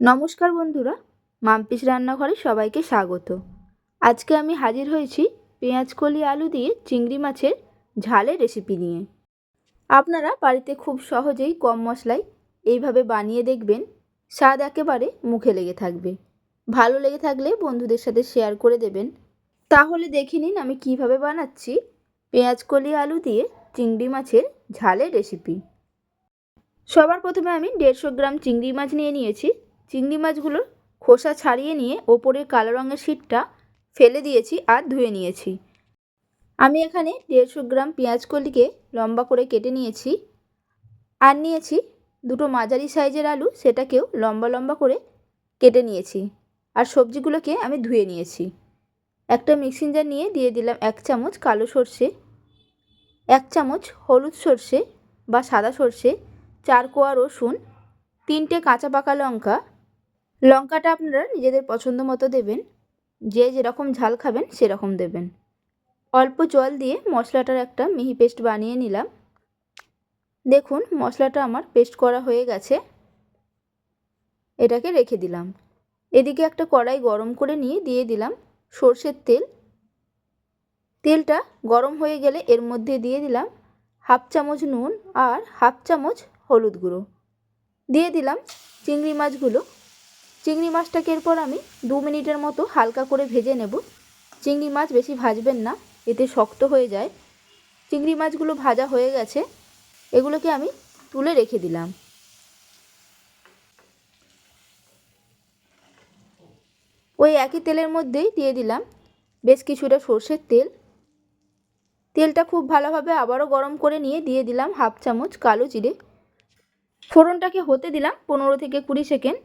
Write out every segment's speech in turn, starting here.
নমস্কার বন্ধুরা, মাম্পিস রান্নাঘরে সবাইকে স্বাগত। আজকে আমি হাজির হয়েছি পেঁয়াজ কলি আলু দিয়ে চিংড়ি মাছের ঝালের রেসিপি নিয়ে। আপনারা বাড়িতে খুব সহজেই কম মশলায় এইভাবে বানিয়ে দেখবেন, স্বাদ একেবারে মুখে লেগে থাকবে। ভালো লেগে থাকলে বন্ধুদের সাথে শেয়ার করে দেবেন। তাহলে দেখে নিন আমি কীভাবে বানাচ্ছি পেঁয়াজ কলি আলু দিয়ে চিংড়ি মাছের ঝালের রেসিপি সবার প্রথমে আমি দেড়শো গ্রাম চিংড়ি মাছ নিয়ে নিয়েছি। চিংড়ি মাছগুলোর খোসা ছাড়িয়ে নিয়ে ওপরের কালো রঙের শিটটা ফেলে দিয়েছি আর ধুয়ে নিয়েছি। আমি এখানে দেড়শো গ্রাম পেঁয়াজ কলিকে লম্বা করে কেটে নিয়েছি আর নিয়েছি দুটো মাঝারি সাইজের আলু, সেটাকেও লম্বা লম্বা করে কেটে নিয়েছি আর সবজিগুলোকে আমি ধুয়ে নিয়েছি। একটা মিক্সিং জার নিয়ে দিয়ে দিলাম এক চামচ কালো সর্ষে, এক চামচ হলুদ সর্ষে বা সাদা সর্ষে, চার কোয়া রসুন, তিনটে কাঁচা পাকা লঙ্কা লঙ্কাটা আপনারা নিজেদের পছন্দ মতো দেবেন। যে যেরকম ঝাল খাবেন সেরকম দেবেন। অল্প জল দিয়ে মশলাটার একটা মিহি পেস্ট বানিয়ে নিলাম। দেখুন, মশলাটা আমার পেস্ট করা হয়ে গেছে। এটাকে রেখে দিলাম। এদিকে একটা কড়াই গরম করে নিয়ে দিয়ে দিলাম সর্ষের তেল। তেলটা গরম হয়ে গেলে এর মধ্যে দিয়ে দিলাম হাফ চামচ নুন আর হাফ চামচ হলুদ গুঁড়ো। দিয়ে দিলাম চিংড়ি মাছগুলো। চিংড়ি মাছটাকে এরপর আমি দু মিনিটের মতো হালকা করে ভেজে নেব। চিংড়ি মাছ বেশি ভাজবেন না, এতে শক্ত হয়ে যায়। চিংড়ি মাছগুলো ভাজা হয়ে গেছে, এগুলোকে আমি তুলে রেখে দিলাম। ওই একই তেলের মধ্যেই দিয়ে দিলাম বেশ কিছুটা সর্ষের তেল। তেলটা খুব ভালোভাবে আবারও গরম করে নিয়ে দিয়ে দিলাম হাফ চামচ কালো জিরে। ফোড়নটাকে হতে দিলাম পনেরো থেকে কুড়ি সেকেন্ড।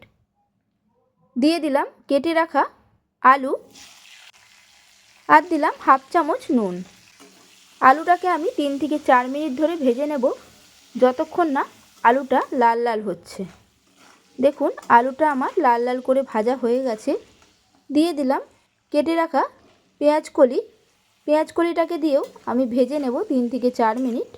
দিয়ে দিলাম কেটে রাখা আলু আর দিলাম হাফ চামচ নুন। আলুটাকে আমি তিন থেকে চার মিনিট ধরে ভেজে নেব, যতক্ষণ না আলুটা লাল লাল হচ্ছে। দেখুন, আলুটা আমার লাল লাল করে ভাজা হয়ে গেছে। দিয়ে দিলাম কেটে রাখা পেঁয়াজ কলি। পেঁয়াজ কলিটাকে দিয়েও আমি ভেজে নেব তিন থেকে চার মিনিট।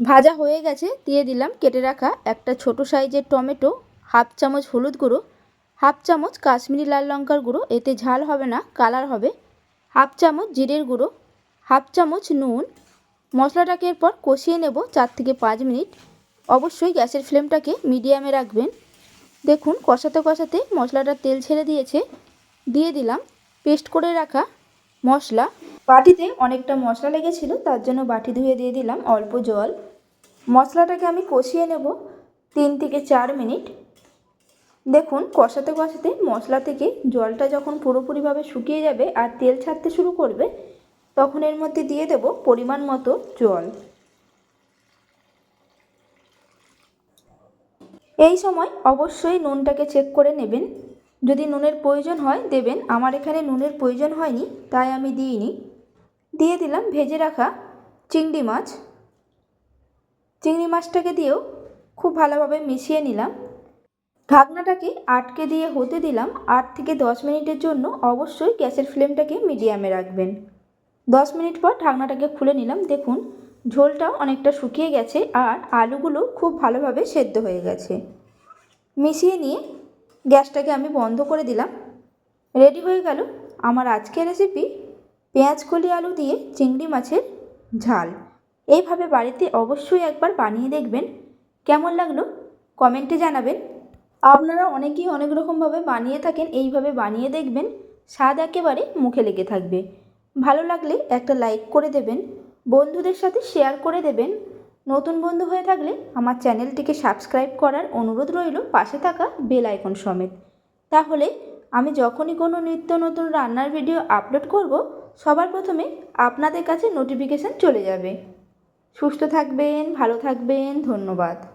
ভাজা হয়ে গেছে, দিয়ে দিলাম কেটে রাখা একটা ছোট সাইজের টমেটো, হাফ চামচ হলুদ গুঁড়ো, হাফ চামচ কাশ্মীরি লাল লঙ্কার গুঁড়ো, এতে ঝাল হবে না, কালার হবে। হাফ চামচ জিরের গুঁড়ো, হাফ চামচ নুন। মশলাটাকে এরপর কষিয়ে নেব চার থেকে পাঁচ মিনিট। অবশ্যই গ্যাসের ফ্লেমটাকে মিডিয়ামে রাখবেন। দেখুন, কষাতে কষাতে মশলাটা তেল ছেড়ে দিয়েছে। দিয়ে দিলাম পেস্ট করে রাখা মশলা। বাটিতে অনেকটা মশলা লেগেছিল, তার জন্য বাটি ধুয়ে দিয়ে দিলাম অল্প জল। মশলাটাকে আমি কষিয়ে নেব তিন থেকে চার মিনিট। দেখুন, কষাতে কষাতে মশলা থেকে জলটা যখন পুরোপুরিভাবে শুকিয়ে যাবে আর তেল ছাড়তে শুরু করবে, তখন এর মধ্যে দিয়ে দেব পরিমাণ মতো জল। এই সময় অবশ্যই নুনটাকে চেক করে নেবেন। যদি নুনের প্রয়োজন হয়, দেবেন। আমার এখানে নুনের প্রয়োজন হয়নি, তাই আমি দিইনি। দিয়ে দিলাম ভেজে রাখা চিংড়ি মাছ। চিংড়ি মাছটাকে দিয়েও খুব ভালোভাবে মিশিয়ে নিলাম। ঢাকনাটাকে আটকে দিয়ে হতে দিলাম আট থেকে দশ মিনিটের জন্য। অবশ্যই গ্যাসের ফ্লেমটাকে মিডিয়ামে রাখবেন। দশ মিনিট পর ঢাকনাটাকে খুলে নিলাম। দেখুন, ঝোলটাও অনেকটা শুকিয়ে গেছে আর আলুগুলো খুব ভালোভাবে সেদ্ধ হয়ে গেছে। মিশিয়ে নিয়ে গ্যাসটাকে আমি বন্ধ করে দিলাম। রেডি হয়ে গেল আমার আজকের রেসিপি। পেঁয়াজ কলি আলু দিয়ে চিংড়ি মাছের ঝাল। এইভাবে বাড়িতে অবশ্যই একবার বানিয়ে দেখবেন। কেমন লাগল কমেন্টে জানাবেন। আপনারা অনেকেই অনেক রকমভাবে বানিয়ে থাকেন, এইভাবে বানিয়ে দেখবেন। স্বাদ একেবারে মুখে লেগে থাকবে। ভালো লাগলে একটা লাইক করে দেবেন, বন্ধুদের সাথে শেয়ার করে দেবেন। নতুন বন্ধু হয়ে থাকলে আমার চ্যানেলটিকে সাবস্ক্রাইব করার অনুরোধ রইল পাশে থাকা বেল আইকন সমেত। তাহলে আমি যখনই কোনো নিত্য নতুন রান্নার ভিডিও আপলোড করব সবার প্রথমে আপনাদের কাছে নোটিফিকেশান চলে যাবে। সুস্থ থাকবেন ভালো থাকবেন ধন্যবাদ।